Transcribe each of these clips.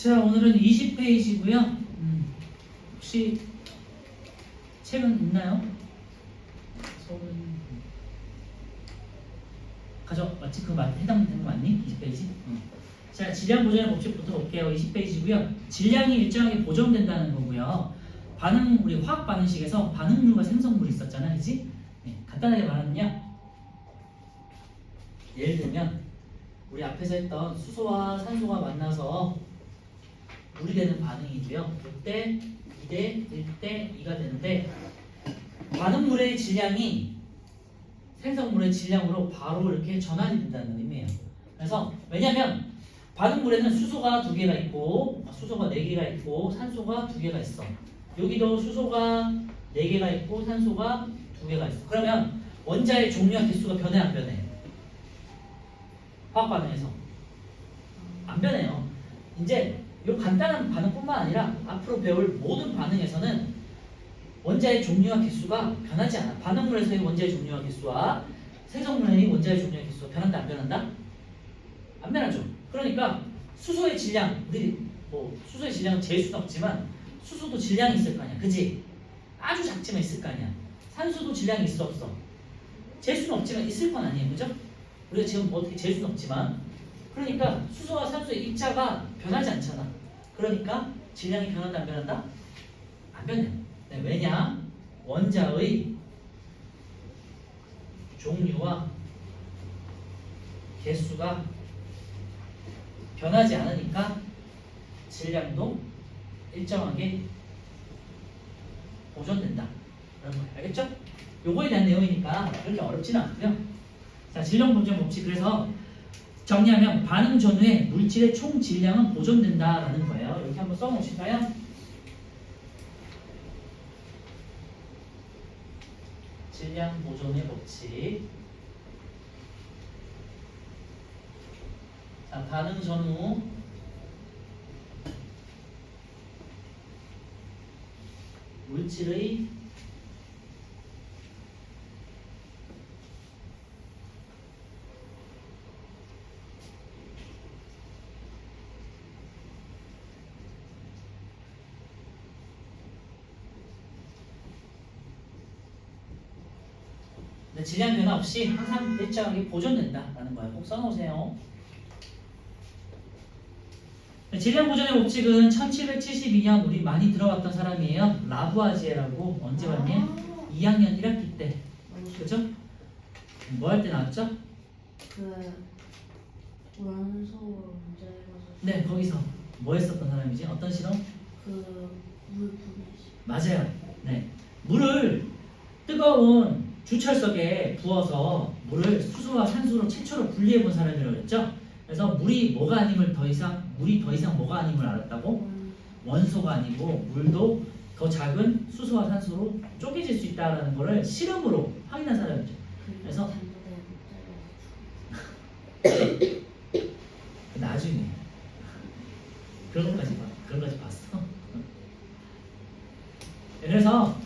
자, 오늘은 20페이지고요. 음, 혹시 책은 있나요? 서울은 가져? 그거 맞, 해당되는 거 맞니? 20페이지? 응. 자, 질량 보존의 법칙부터 볼게요. 20페이지고요. 질량이 일정하게 보존된다는 거고요. 반응 우리 화학 반응식에서 반응물과 생성물이 있었잖아, 그지? 네, 간단하게 말하면요. 예를 들면 우리 앞에서 했던 수소와 산소가 만나서 물이 되는 반응이고요. 그때 2대 1대 2가 되는데 반응물의 질량이 생성물의 질량으로 바로 이렇게 전환이 된다는 의미예요. 그래서 왜냐면 반응물에는 수소가 두 개가 있고 수소가 네 개가 있고 산소가 두 개가 있어. 여기도 수소가 네 개가 있고 산소가 두 개가 있어. 그러면 원자의 종류와 개수가 변해 안 변해? 화학 반응에서 안 변해요. 이제 이 간단한 반응뿐만 아니라 앞으로 배울 모든 반응에서는 원자의 종류와 개수가 변하지 않아. 반응물에서의 원자의 종류와 개수와 생성물의 원자의 종류와 개수가 변한다 안 변한다? 안 변하죠. 그러니까 수소의 질량 우리 뭐 수소의 질량은 잴 수는 없지만 수소도 질량이 있을 거 아니야. 그지? 아주 작지만 있을 거 아니야. 산소도 질량이 있어 없어? 잴 수는 없지만 있을 건 아니에요. 그죠? 우리가 지금 뭐 어떻게 잴 수는 없지만 그러니까 수소와 산소의 입자가 변하지 않잖아. 그러니까 질량이 변한다 안 변한다? 안 변해요. 네, 왜냐? 원자의 종류와 개수가 변하지 않으니까 질량도 일정하게 보존된다. 그런 거 알겠죠? 요거에 대한 내용이니까 그렇게 어렵지는 않고요. 자, 질량 보존 법칙 그래서 정리하면 반응 전후에 물질의 총 질량은 보존된다라는 거예요. 이렇게 한번 써놓으실까요? 질량 보존의 법칙. 자, 반응 전후 물질의 질량 변화 없이 항상 일정하게 보존된다라는 거예요. 꼭 써놓으세요. 네, 질량 보존의 법칙은 1772년 우리 많이 들어봤던 사람이에요. 라부아지에라고 언제 봤니? 2학년 1학기 때. 그죠? 뭐 할 때 나왔죠? 그 원소 문제 해가지고 네, 거기서 뭐 했었던 사람이지? 어떤 실험? 그물 분해시 맞아요. 네. 물을 뜨거운 주철석에 부어서 물을 수소와 산소로 최초로 분리해 본 사람이라고 했죠. 그래서 물이 뭐가 아님을 더 이상 물이 더 이상 뭐가 아님을 알았다고? 원소가 아니고 물도 더 작은 수소와 산소로 쪼개질 수 있다는 것을 실험으로 확인한 사람이죠. 그래서? 나중에 그런 것까지 봐. 그런 것까지 봤어. 그래서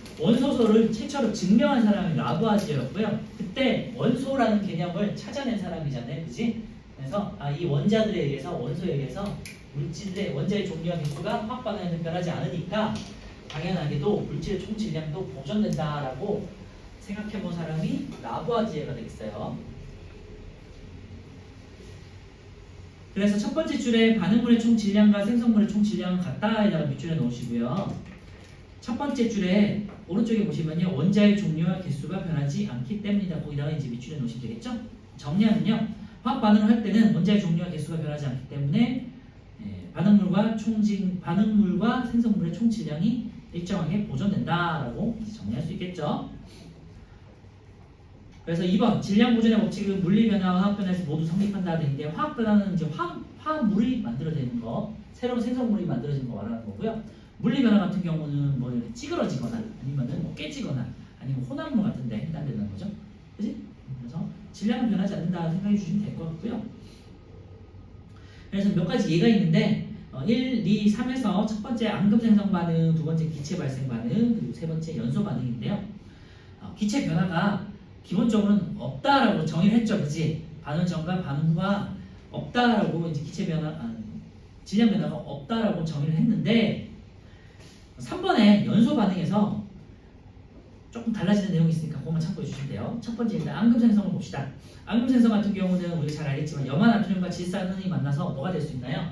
원소소를 최초로 증명한 사람이 라부아지였고요. 그때 원소라는 개념을 찾아낸 사람이잖아요, 그지? 그래서 아, 이 원자들에 의해서 원소에 의해서 물질의 원자의 종류와 개수가 화학 반응에는 변하지 않으니까 당연하게도 물질의 총 질량도 보존된다라고 생각해본 사람이 라부아지에가 되겠어요. 그래서 첫 번째 줄에 반응물의 총 질량과 생성물의 총 질량은 같다에다가 밑줄에 넣으시고요. 첫 번째 줄에 오른쪽에 보시면요 원자의 종류와 개수가 변하지 않기 때문이다. 거기다가 이제 밑줄에 놓으시면 되겠죠? 정리하면요 화학 반응을 할 때는 원자의 종류와 개수가 변하지 않기 때문에 예, 반응물과 총질 반응물과 생성물의 총 질량이 일정하게 보존된다라고 정리할 수 있겠죠? 그래서 2번 질량 보존의 법칙은 물리 변화와 화학 변화에서 모두 성립한다 되는데 화학 변화는 이제 화학 화합물이 만들어지는 거 새로운 생성물이 만들어지는 거 말하는 거고요 물리 변화 같은 경우는 뭐 이렇게 찌그러지거나 아니면은 뭐 깨지거나 아니면 혼합물 같은데 해당되는 거죠. 그지? 그래서 질량은 변하지 않는다 생각해 주시면 될 것 같고요. 그래서 몇 가지 예가 있는데 어, 1, 2, 3에서 첫 번째 앙금 생성 반응, 두 번째 기체 발생 반응, 그리고 세 번째 연소 반응인데요. 어, 기체 변화가 기본적으로는 없다라고 정의를 했죠, 그지? 반응 전과 반응 후가 없다라고 이제 기체 변화, 아, 질량 변화가 없다라고 정의를 했는데 3번에 연소 반응에서 조금 달라지는 내용이 있으니까 그것만 참고해 주시면 돼요. 첫 번째 일단 앙금 생성을 봅시다. 앙금 생성 같은 경우는 우리가 잘 알겠지만 염화 나트륨과 질산이 만나서 뭐가 될 수 있나요?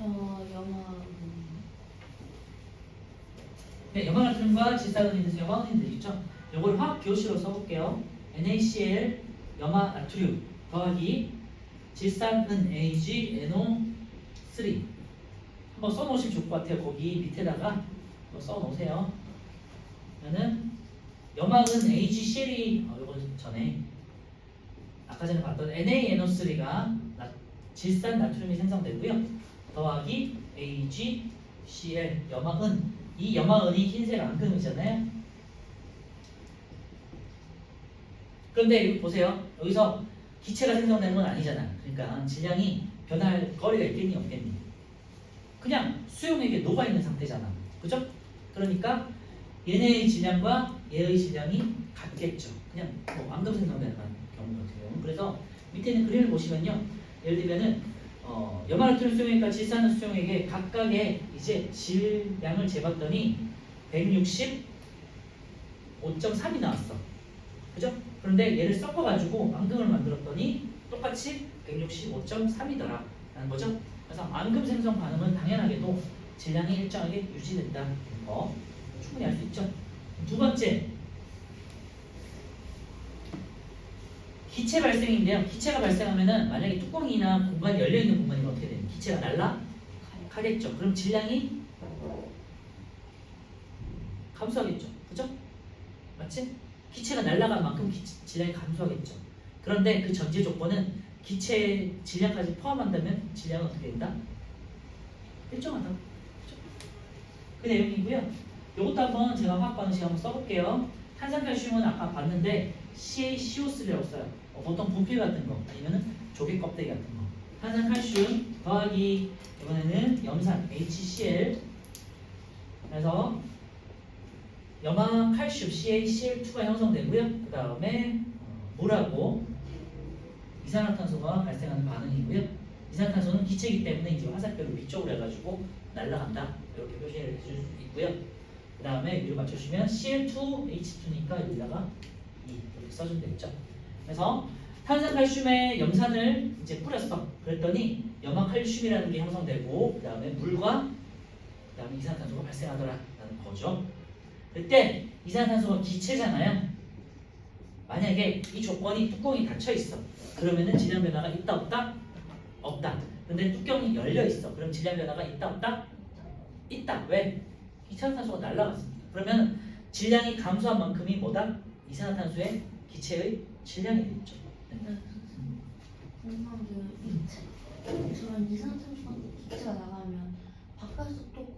어 영화 네, 염화 나트륨과 질산이 돼서 염화은이 되겠죠. 이걸 화학 기호식으로 써볼게요. NaCl 염화 나트륨 더하기 질산은 AgNO3 한번 써놓으시면 좋을 것 같아요. 거기 밑에다가 한번 써놓으세요. 그러면은 염화은 AgCl이 어, 이거 전에 아까 전에 봤던 NaNO3가 질산 나트륨이 생성되고요. 더하기 AgCl 염화은 이 염화은이 흰색 앙금이잖아요. 그런데 여기 보세요. 여기서 기체가 생성되는 건 아니잖아. 그러니까 질량이 변할 거리가 있겠니 없겠니? 그냥 수용액에 녹아 있는 상태잖아. 그죠? 그러니까 얘네의 질량과 얘의 질량이 같겠죠. 그냥 뭐 앙금 생성되는 경우 같은 경우. 그래서 밑에 있는 그림을 보시면요. 예를 들면은 어, 염화나트륨 수용액과 질산은 수용액에 각각의 이제 질량을 재봤더니 165.3이 나왔어. 그죠? 그런데 얘를 섞어가지고 앙금을 만들었더니 똑같이 165.3이더라. 라는 거죠. 그래서 앙금 생성 반응은 당연하게도 질량이 일정하게 유지된다는 거 충분히 알 수 있죠. 두 번째, 기체 발생인데요. 기체가 발생하면은 만약에 뚜껑이나 공간이 열려 있는 공간이면 어떻게 돼요? 기체가 날라가겠죠. 그럼 질량이 감소하겠죠. 그죠? 맞지? 기체가 날아간 만큼 기- 질량이 감소하겠죠. 그런데 그 전제 조건은 기체 질량까지 포함한다면 질량은 어떻게 된다? 일정하다. 그 내용이고요. 이것도 한번 제가 화학 반응식 한번 써볼게요. 탄산칼슘은 아까 봤는데 CaCO3라고 써요. 어, 보통 분필 같은 거 아니면은 조개 껍데기 같은 거. 탄산칼슘 더하기 이번에는 염산 HCl 그래서 염화 칼슘 CaCl2가 형성되고요. 그 다음에 물하고 이산화탄소가 발생하는 반응이고요. 이산화탄소는 기체이기 때문에 이제 화살표를 위쪽으로 해가지고 날아간다 이렇게 표시를 해줄 수 있고요. 그 다음에 위로 맞춰주시면 Cl2H2니까 여기다가 2 이렇게 써주면 되겠죠. 그래서 탄산칼슘에 염산을 이제 뿌렸어. 그랬더니 염화칼슘이라는 게 형성되고 그 다음에 물과 그 다음에 이산화탄소가 발생하더라라는 거죠. 그때 이산화탄소가 기체잖아요. 만약에 이 조건이 뚜껑이 닫혀 있어. 그러면은 질량 변화가 있다 없다? 없다. 근데 뚜껑이 열려 있어. 그럼 질량 변화가 있다 없다? 있다. 왜? 이산화탄소가 날아갔습니다. 그러면 질량이 감소한 만큼이 뭐다? 이산화탄소의 기체의 질량이 되겠죠. 근데 궁금한 게 기체 저런 이산탄소 기체가 나가면 바깥에서 또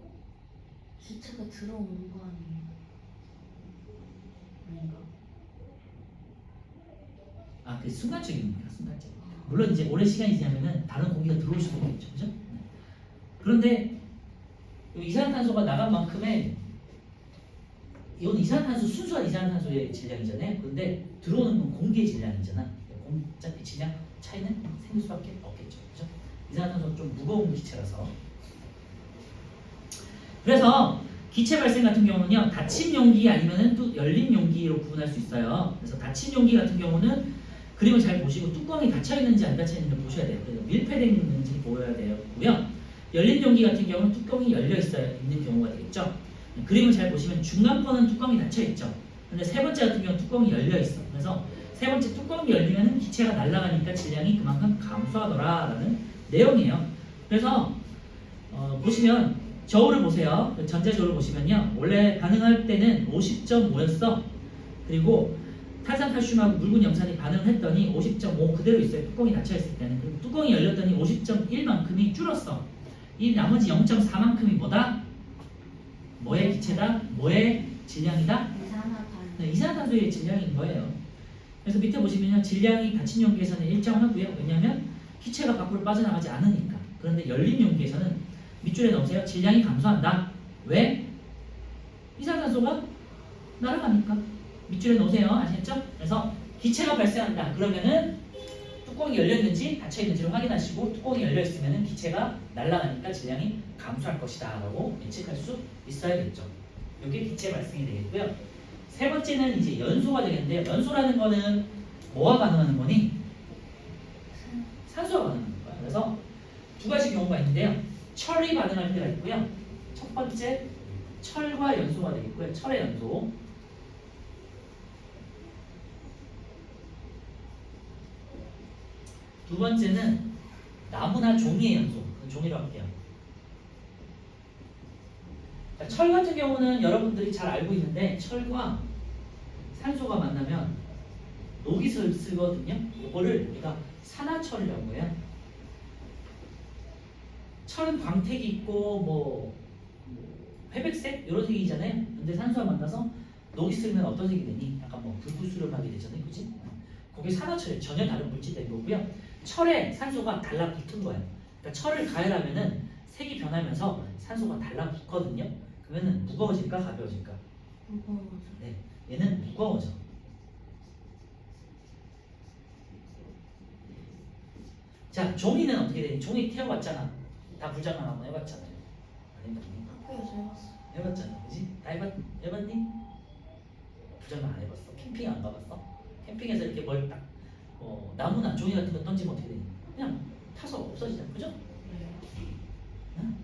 기체가 들어오는 거 아니에요? 아닌가? 아, 그 순간적입니다. 순간적. 물론 이제 오랜 시간이 지나면은 다른 공기가 들어올 수도 있겠죠. 그죠? 네. 그런데 이 이산화탄소가 나간 만큼의 이건 이산화탄소 순수한 이산화탄소의 질량이잖아요. 그런데 들어오는 건 공기의 질량이잖아. 공- 어차피 질량 차이는 생길 수밖에 없겠죠. 그죠? 이산화탄소 좀 무거운 기체라서. 그래서 기체 발생 같은 경우는요 닫힌 용기 아니면은 또 열린 용기로 구분할 수 있어요. 그래서 닫힌 용기 같은 경우는 그림을 잘 보시고 뚜껑이 닫혀 있는지 안 닫혀 있는지 보셔야 돼요. 밀폐되어 있는지 보여야 되고요. 열린 용기 같은 경우는 뚜껑이 열려 있어야 있는 경우가 되겠죠. 그림을 잘 보시면 중간 거는 뚜껑이 닫혀 있죠. 근데 세 번째 같은 경우는 뚜껑이 열려 있어. 그래서 세 번째 뚜껑이 열리면 기체가 날아가니까 질량이 그만큼 감소하더라라는 내용이에요. 그래서 어, 보시면 저울을 보세요. 전자 저울을 보시면요. 원래 반응할 때는 50.5였어. 그리고 탄산칼슘하고 묽은 염산이 반응을 했더니 50.5 그대로 있어요. 뚜껑이 닫혀 있을 때는. 그리고 뚜껑이 열렸더니 50.1만큼이 줄었어. 이 나머지 0.4만큼이 뭐다? 뭐의 기체다? 뭐의 질량이다? 네, 이산화탄소의 질량인 거예요. 그래서 밑에 보시면요. 질량이 닫힌 용기에서는 일정하고요. 왜냐하면 기체가 밖으로 빠져나가지 않으니까. 그런데 열린 용기에서는 밑줄에 넣으세요. 질량이 감소한다. 왜? 이산화탄소가 날아가니까. 밑줄에 넣으세요. 아시겠죠? 그래서 기체가 발생한다. 그러면은 뚜껑이 열려 있는지 닫혀 있는지를 확인하시고 뚜껑이 열려 있으면 기체가 날아가니까 질량이 감소할 것이다 라고 예측할 수 있어야겠죠. 이게 기체 발생이 되겠고요. 세 번째는 이제 연소가 되겠는데요. 연소라는 거는 뭐와 반응하는 거니? 산소와 반응하는 거야. 그래서 두 가지 경우가 있는데요. 철이 반응할 때가 있고요. 첫 번째 철과 연소가 되겠고요. 철의 연소. 두 번째는 나무나 종이의. 그 종이라고 할게요. 자, 철 같은 경우는 여러분들이 잘 알고 있는데 철과 산소가 만나면 녹이 슬- 슬거든요. 이거를 우리가 산화철이라고 해요. 철은 광택이 있고 뭐, 뭐 회백색 이런 색이잖아요. 근데 산소와 만나서 녹이 슬면 어떤 색이 되니? 약간 뭐 불구스름하게 되잖아요, 그지? 그게 산화철이 전혀 다른 물질인 거고요. 철에 산소가 달라붙은 거예요. 그러니까 철을 가열하면은 색이 변하면서 산소가 달라붙거든요. 그러면은 무거워질까 가벼워질까? 무거워져. 네, 얘는 무거워져. 자, 종이는 어떻게 되니? 종이 태워봤잖아. 다 불장난 한번 해봤잖아요. 안 해봤니? 학교에서 해봤어. 해봤잖아, 그지? 다 해봤, 해봤니? 불장난 안 해봤어. 캠핑 안 가봤어? 캠핑에서 이렇게 뭘 딱, 어, 나무나 종이 같은 거 던지면 어떻게 되니? 그냥 타서 없어지잖아, 그죠? 그래요? 응?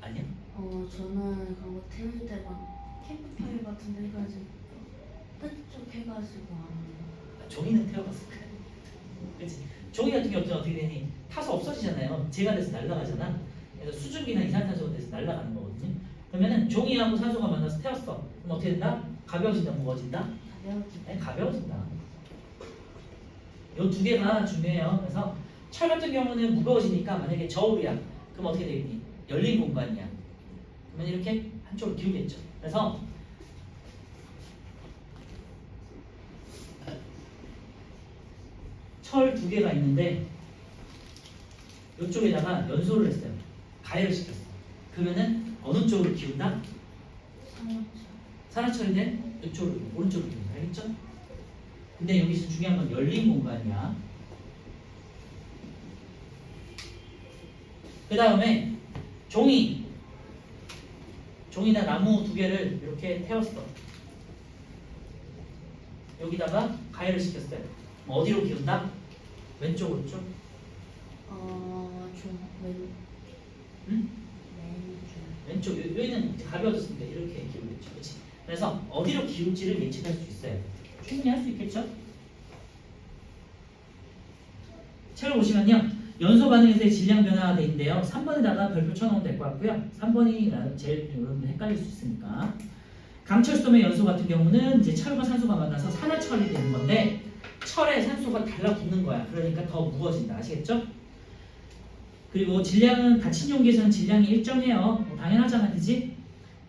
아니야? 어 저는 그런 거 태울 때만 캠프파이어 같은 데 해가지고 끝쪽 해가지고 하는 아, 종이는 태워봤을 거야. 그치? 종이 같은 경우는 어떻게 되니? 타서 없어지잖아요. 재가 돼서 날아가잖아. 그래서 수증기나 이산탄소가 돼서 날아가는 거거든요. 그러면은 종이하고 산소가 만나서 태웠어. 그럼 어떻게 된다? 가벼워진다, 무거워진다? 가벼워지. 네, 가벼워진다. 요두 개가 중요해요. 그래서 철 같은 경우는 무거워지니까 만약에 저울이야. 그럼 어떻게 되겠니? 열린 공간이야. 그러면 이렇게 한쪽으로 기우겠죠. 그래서 철 두 개가 있는데 이쪽에다가 연소를 했어요. 가열을 시켰어. 그러면은 어느 쪽으로 기운다? 산화철인데 이쪽으로 오른쪽으로 기운다. 알겠죠? 근데 여기서 중요한 건 열린 공간이야. 그 다음에 종이 종이나 나무 두 개를 이렇게 태웠어. 여기다가 가열을 시켰어요. 어디로 기운다? 왼쪽 오른쪽? 어 좀 왼. 응? 왼쪽. 왼쪽 여- 여기는 가벼워졌으니까 이렇게 기울겠죠. 그렇지? 그래서 어디로 기울지를 예측할 수 있어요. 충분히 할 수 있겠죠? 책을 보시면요. 연소 반응에서의 질량 변화가 돼 있는데요. 3번에다가 별표 쳐놓으면 될 것 같고요. 3번이 제일 여러분들 헷갈릴 수 있으니까. 강철수dom의 연소 같은 경우는 이제 철과 산소가 만나서 산화철이 되는 건데 철에 산소가 달라붙는 거야. 그러니까 더 무거워진다. 아시겠죠? 그리고 질량은 닫힌 용기에서는 질량이 일정해요. 뭐 당연하잖아, 그지?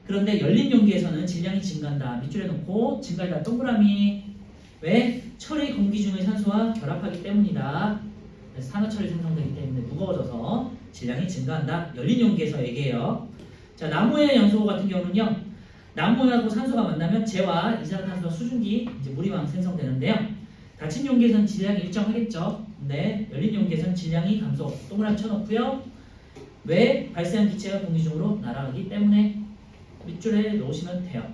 그런데 열린 용기에서는 질량이 증가한다. 밑줄에 놓고 증가하다 동그라미. 왜? 철의 공기 중의 산소와 결합하기 때문이다. 산화철이 생성되기 때문에 무거워져서 질량이 증가한다. 열린 용기에서 얘기해요. 자, 나무의 연소 같은 경우는요. 나무하고 산소가 만나면 재와 이산화탄소와 수증기, 이제 물이왕 생성되는데요. 닫힌 용기에서는 질량이 일정하겠죠. 근데 열린 용기에서는 질량이 감소. 동그라미 쳐놓고요. 왜 발생한 기체가 공기 중으로 날아가기 때문에 밑줄에 놓으시면 돼요.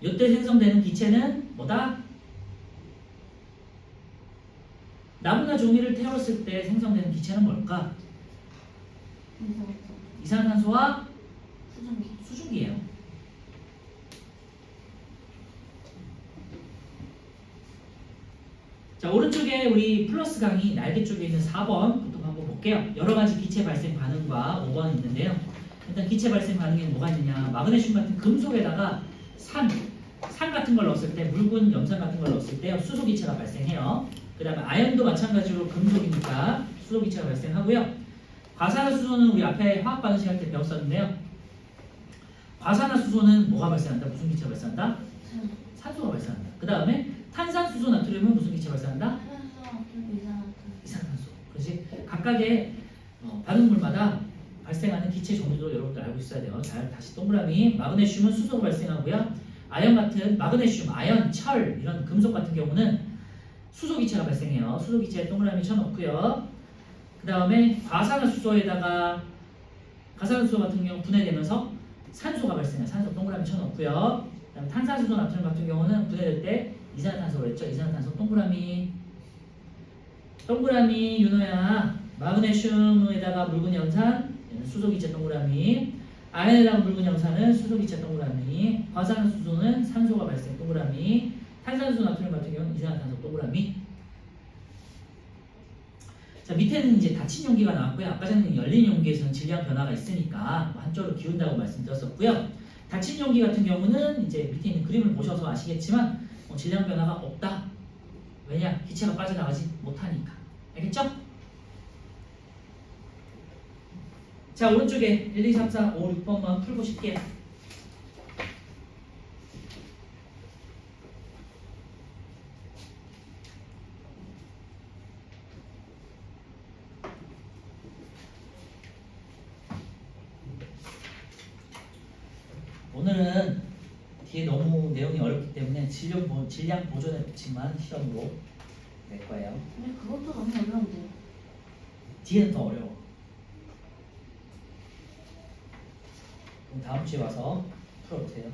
이때 생성되는 기체는 뭐다? 나무나 종이를 태웠을 때 생성되는 기체는 뭘까? 이산화탄소와 수증기. 수증기예요. 자 오른쪽에 우리 플러스 강의 날개 쪽에 있는 4번 부터 한번 볼게요. 여러 가지 기체 발생 반응과 5번 있는데요. 일단 기체 발생 반응에는 뭐가 있느냐? 마그네슘 같은 금속에다가 산, 산 같은 걸 넣었을 때 묽은 염산 같은 걸 넣었을 때 수소 기체가 발생해요. 그 다음에 아연도 마찬가지로 금속이니까 수소 기체가 발생하고요. 과산화수소는 우리 앞에 화학 반응 시간 때 배웠었는데요. 과산화수소는 뭐가 발생한다? 무슨 기체가 발생한다? 산. 산소가 발생한다. 그 다음에 탄산수소 나트륨은 무슨 기체가 발생한다? 탄소. 이산화탄소. 이산화탄소. 그렇지? 각각의 어, 반응물마다 발생하는 기체 종류도 여러분들 알고 있어야 돼요. 잘 다시 동그라미. 마그네슘은 수소로 발생하고요. 아연 같은 마그네슘, 아연, 철 이런 금속 같은 경우는 수소 기체가 발생해요. 수소 기체 동그라미 쳐놓고요. 그 다음에 과산화수소에다가 가산화수소 같은 경우 분해되면서 산소가 발생해요. 산소 동그라미 쳐놓고요. 그다음 탄산수소 나트륨 같은 경우는 분해될 때 이산화탄소로 했죠. 이산화탄소 동그라미 동그라미 윤호야 마그네슘에다가 묽은 얘는 수소기체 동그라미. 아연에다가 묽은 염산은 수소기체 동그라미. 과산화수소는 산소가 발생 동그라미. 탄산수소 나트륨 같은 경우는 이산화탄소 동그라미. 자 밑에는 이제 닫힌 용기가 나왔고요. 아까 전에 열린 용기에서는 질량 변화가 있으니까 한쪽으로 기운다고 말씀드렸었고요. 닫힌 용기 같은 경우는 이제 밑에 있는 그림을 보셔서 아시겠지만 어, 질량 변화가 없다. 왜냐? 기체가 빠져나가지 못하니까. 알겠죠? 자 오른쪽에 1, 2, 3, 4, 5, 6번만 풀보실게요 오늘은 뒤에 너무 내용이 어렵기 때문에 질량, 보, 질량 보존의 법칙만 시험으로 낼 거예요 근데 그것도 너무 어려운데. 뒤에는 더 어려워. 그럼 다음 주에 와서 풀어보세요.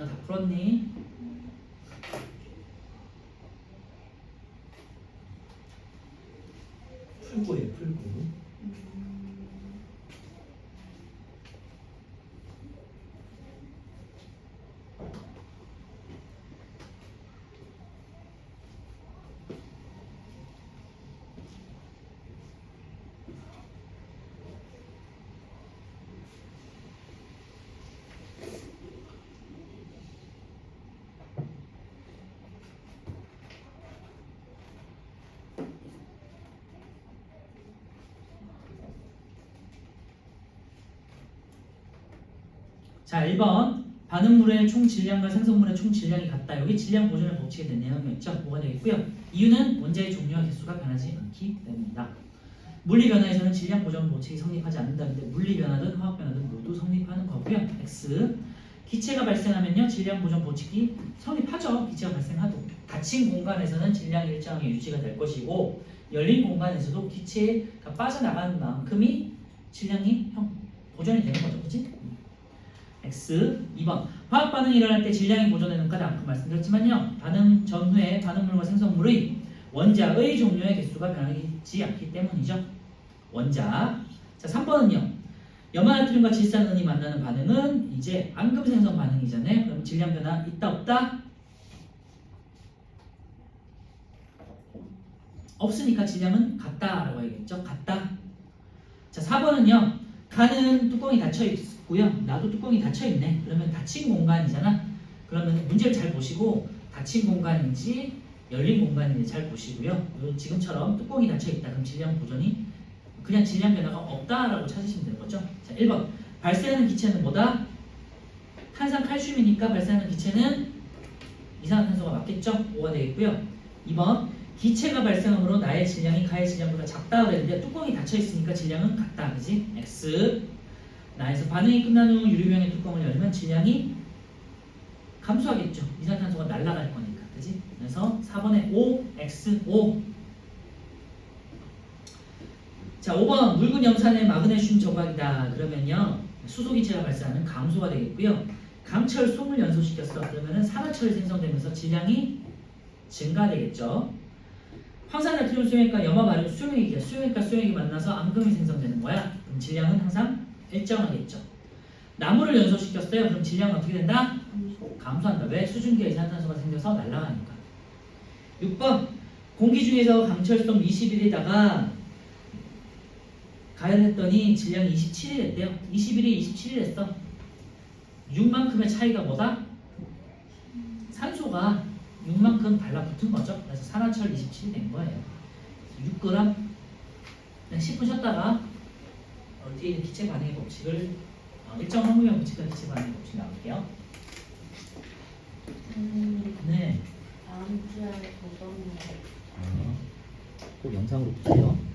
하나 다 풀었니? 풀고예요, 풀고. 자, 1번. 반응물의 총 질량과 생성물의 총 질량이 같다. 여기 질량 보존의 법칙에 대한 내용이었죠. 뭐가 되겠고요. 이유는 원자의 종류와 개수가 변하지 않기 때문이다. 물리 변화에서는 질량 보존 법칙이 성립하지 않는다는데 물리 변화든 화학 변화든 모두 성립하는 거고요. X. 기체가 발생하면요. 질량 보존 법칙이 성립하죠. 기체가 발생하도. 닫힌 공간에서는 질량이 일정하게 유지가 될 것이고 열린 공간에서도 기체가 빠져나가는 만큼이 질량이 형 보존이 되는 거죠. 그치? X 2번. 화학 반응이 일어날 때 질량이 보존되는 까지 않고 말씀드렸지만요. 반응 전후에 반응물과 생성물의 원자의 종류의 개수가 변하지 않기 때문이죠. 원자. 자 3번은요. 염화나트륨과 질산은이 만나는 반응은 이제 앙금 생성 반응이잖아요 그럼 질량 변화 있다 없다? 없으니까 질량은 같다라고 해야겠죠? 같다. 자 4번은요. 간은 뚜껑이 닫혀 있고 요. 나도 뚜껑이 닫혀 있네. 그러면 닫힌 공간이잖아. 그러면 문제를 잘 보시고 닫힌 공간인지 열린 공간인지 잘 보시고요. 요 지금처럼 뚜껑이 닫혀 있다. 그럼 질량 보존이 그냥 질량 변화가 없다라고 찾으시면 되는 거죠. 자, 1번 발생하는 기체는 뭐다? 탄산 칼슘이니까 발생하는 기체는 이산화탄소가 맞겠죠? 5가 되겠고요. 2번 기체가 발생함으로 나의 질량이 가의 질량보다 작다 그랬는데 뚜껑이 닫혀 있으니까 질량은 같다 그지? X 나에서 반응이 끝난 후 유리병의 뚜껑을 열면 질량이 감소하겠죠 이산탄소가 날아갈 거니까 그지? 그래서 4번에 O, X, O 자, 5번 묽은 염산의 마그네슘 조각이다. 그러면요. 수소기체가 발생하는 감소가 되겠고요. 강철 솜을 연소시켰어. 그러면은 산화철이 생성되면서 질량이 증가되겠죠. 황산 나트륨 수용액과 염화 바륨 수용액이야. 수용액과 수용액이 만나서 앙금이 생성되는 거야. 그럼 질량은 항상 일정하겠죠. 나무를 연소시켰어요. 그럼 질량은 어떻게 된다? 감소한다. 왜? 수증기에 이산화탄소가 생겨서 날아가니까. 6번 공기 중에서 강철솜 21에다가 가열했더니 질량이 27이 됐대요. 21이 27이 됐어. 6만큼의 차이가 뭐다? 산소가 6만큼 달라붙은 거죠. 그래서 산화철 27이 된 거예요. 6g 그냥 10분 쉬었다가 어, 뒤에 있는 기체 반응의 법칙을 어, 일정 항목의 법칙과 기체 반응의 법칙 나올게요. 선생님 네. 다음 주에 보던 꼭 영상으로 보세요.